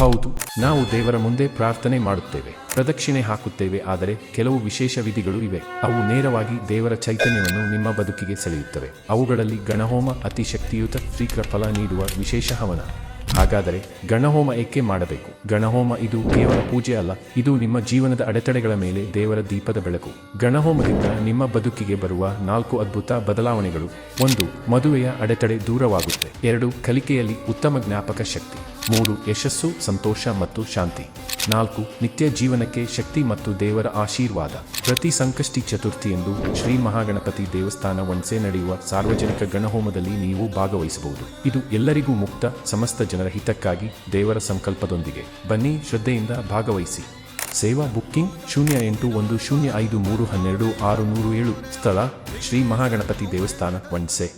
ಹೌದು, ನಾವು ದೇವರ ಮುಂದೆ ಪ್ರಾರ್ಥನೆ ಮಾಡುತ್ತೇವೆ, ಪ್ರದಕ್ಷಿಣೆ ಹಾಕುತ್ತೇವೆ, ಆದರೆ ಕೆಲವು ವಿಶೇಷ ವಿಧಿಗಳು ಇವೆ. ಅವು ನೇರವಾಗಿ ದೇವರ ಚೈತನ್ಯವನ್ನು ನಿಮ್ಮ ಬದುಕಿಗೆ ಸೆಳೆಯುತ್ತವೆ. ಅವುಗಳಲ್ಲಿ ಗಣಹೋಮ ಅತಿ ಶಕ್ತಿಯುತ ಶೀಘ್ರ ಫಲ ನೀಡುವ ವಿಶೇಷ ಹವನ. ಹಾಗಾದರೆ ಗಣಹೋಮ ಏಕೆ ಮಾಡಬೇಕು? ಗಣಹೋಮ ಇದು ಕೇವಲ ಪೂಜೆ ಅಲ್ಲ, ಇದು ನಿಮ್ಮ ಜೀವನದ ಅಡೆತಡೆಗಳ ಮೇಲೆ ದೇವರ ದೀಪದ ಬೆಳಕು. ಗಣಹೋಮದಿಂದ ನಿಮ್ಮ ಬದುಕಿಗೆ ಬರುವ ನಾಲ್ಕು ಅದ್ಭುತ ಬದಲಾವಣೆಗಳು. ಒಂದು, ಮದುವೆಯ ಅಡೆತಡೆ ದೂರವಾಗುತ್ತೆ. ಎರಡು, ಕಲಿಕೆಯಲ್ಲಿ ಉತ್ತಮ ಜ್ಞಾಪಕ ಶಕ್ತಿ. ಮೂರು, ಯಶಸ್ಸು, ಸಂತೋಷ ಮತ್ತು ಶಾಂತಿ. ನಾಲ್ಕು, ನಿತ್ಯ ಜೀವನಕ್ಕೆ ಶಕ್ತಿ ಮತ್ತು ದೇವರ ಆಶೀರ್ವಾದ. ಪ್ರತಿ ಸಂಕಷ್ಟಿ ಚತುರ್ಥಿಯಂದು ಶ್ರೀ ಮಹಾಗಣಪತಿ ದೇವಸ್ಥಾನ ವನ್ಸೆ ನಡೆಯುವ ಸಾರ್ವಜನಿಕ ಗಣಹೋಮದಲ್ಲಿ ನೀವು ಭಾಗವಹಿಸಬಹುದು. ಇದು ಎಲ್ಲರಿಗೂ ಮುಕ್ತ, ಸಮಸ್ತ ಜನರ ಹಿತಕ್ಕಾಗಿ ದೇವರ ಸಂಕಲ್ಪದೊಂದಿಗೆ. ಬನ್ನಿ, ಶ್ರದ್ಧೆಯಿಂದ ಭಾಗವಹಿಸಿ. ಸೇವಾ ಬುಕ್ಕಿಂಗ್ ಶೂನ್ಯ ಎಂಟು ಒಂದು ಶೂನ್ಯ ಐದು ಮೂರು ಹನ್ನೆರಡು ಆರು ನೂರು ಏಳು ಸ್ಥಳ ಶ್ರೀ ಮಹಾಗಣಪತಿ ದೇವಸ್ಥಾನ ಒನ್ಸೆ